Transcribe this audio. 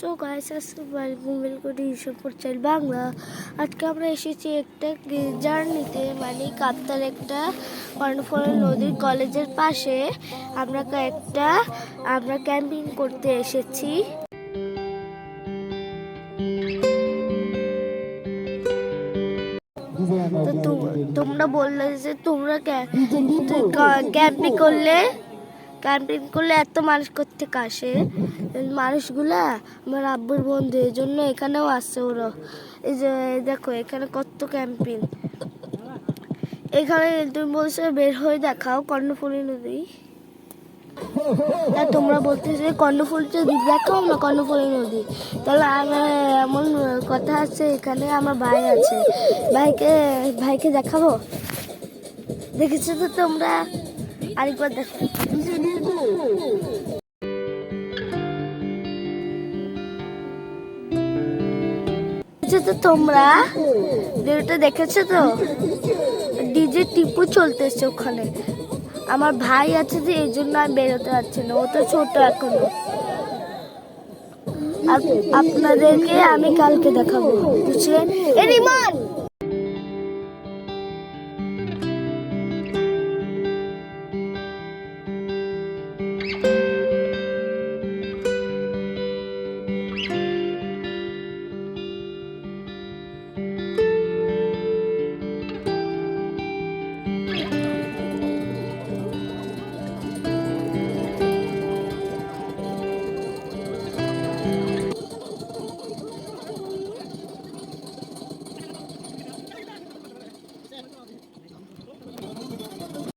So guys আসসালামু আলাইকুম welcome to Yusufpur চাইল বাংলা। আজকে আমরা এসেছি একটা জার্নিতে মানে কাপ্তার একটা কর্ণফল নদীর কলেজের পাশে। আমরা একটা আমরা ক্যাম্পিং করতে এসেছি। তো তু- তোমরা বললে যে তোমরা ক্যাম্পিং করলে ক্যাম্পিং করলে এত মানুষ করতে আসে মানুষগুলা আমার আব্বুর বন্ধু, এই জন্য এখানেও আসছে ওরা। এই যে দেখো, এখানে কত ক্যাম্পিং এখানে তুমি বলছো বের হয়ে দেখাও কর্ণফুলী নদী। তা তোমরা বলতেছে কর্ণফুলী নদী দেখাও না কর্ণফুলী নদী? তাহলে আমার এমন কথা আছে, এখানে আমার ভাই আছে। ভাইকে ভাইকে দেখাবো? দেখেছ তো তোমরা? আরেকবার দেখো। তো তোমরা? ভিডিওটা দেখেছ তো? ডিজে টিপু চলতেছে ওখানে। আমার ভাই আছে যে, এই জন্য আমি বেরোতে পারছি না। ও তো ছোট এখনও। আপ- আপনাদেরকে আমি কালকে দেখাবো বুঝলেন এ রিমান!